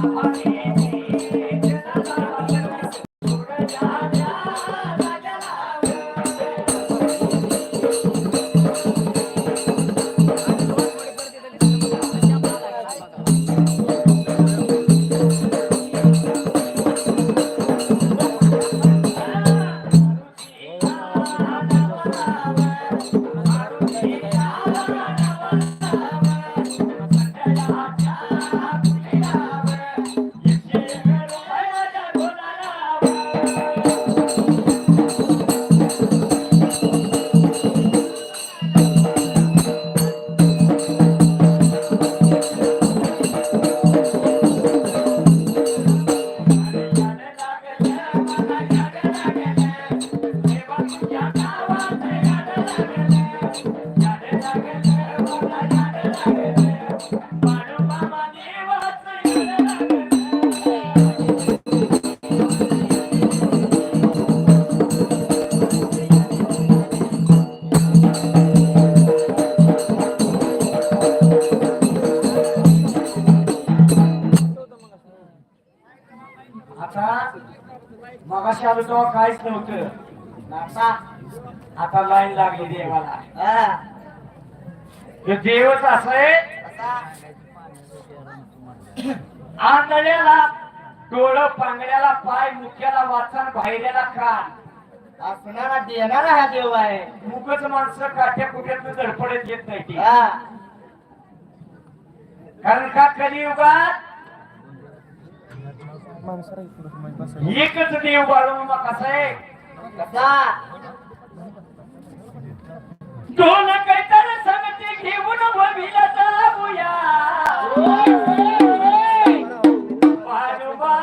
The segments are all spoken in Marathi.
Thank you. उपाशी आलो तेव्हा काहीच नव्हतं. आता आता लाईन लागली देवाला. हा. देवच असं आंधळ्याला डोळं पांगड्याला पाय मुख्याला वाचन बाहेरला कान. आपणाला देणारा हा देव आहे. मुकच माणसं काठ्या कुठ्यात धडपडत येत नाही हा. कारण का कलियुगात एकच देव बाळू मग कसं आहे कसा दोन काहीतरी संगती घेऊन वविला जाऊया बाळूबा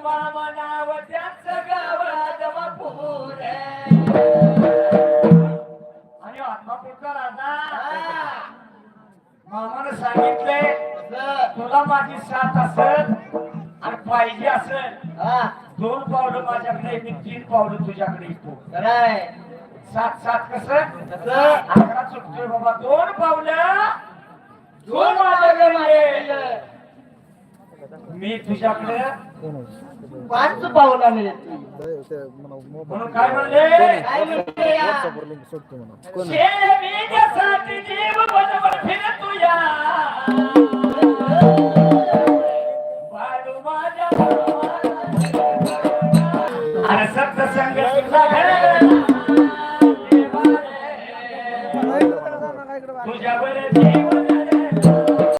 त्याचं गावात बापूर आणि आत्मापूरचा राजा मामानं सांगितलंय तुला माझी साथ असेल आणि पाहिजे असेल हा. दोन पावलं माझ्याकडे मी तीन पावलं तुझ्याकडे येतो. सात सात कसं? अकरा चुकतोय बाबा दोन पावलं दोन माझ्याकडे. मी तुझ्याकडे पाच पावलाने म्हणून काय म्हणले? काय म्हणले या? शेळमेण्यासाठी जीव बनवर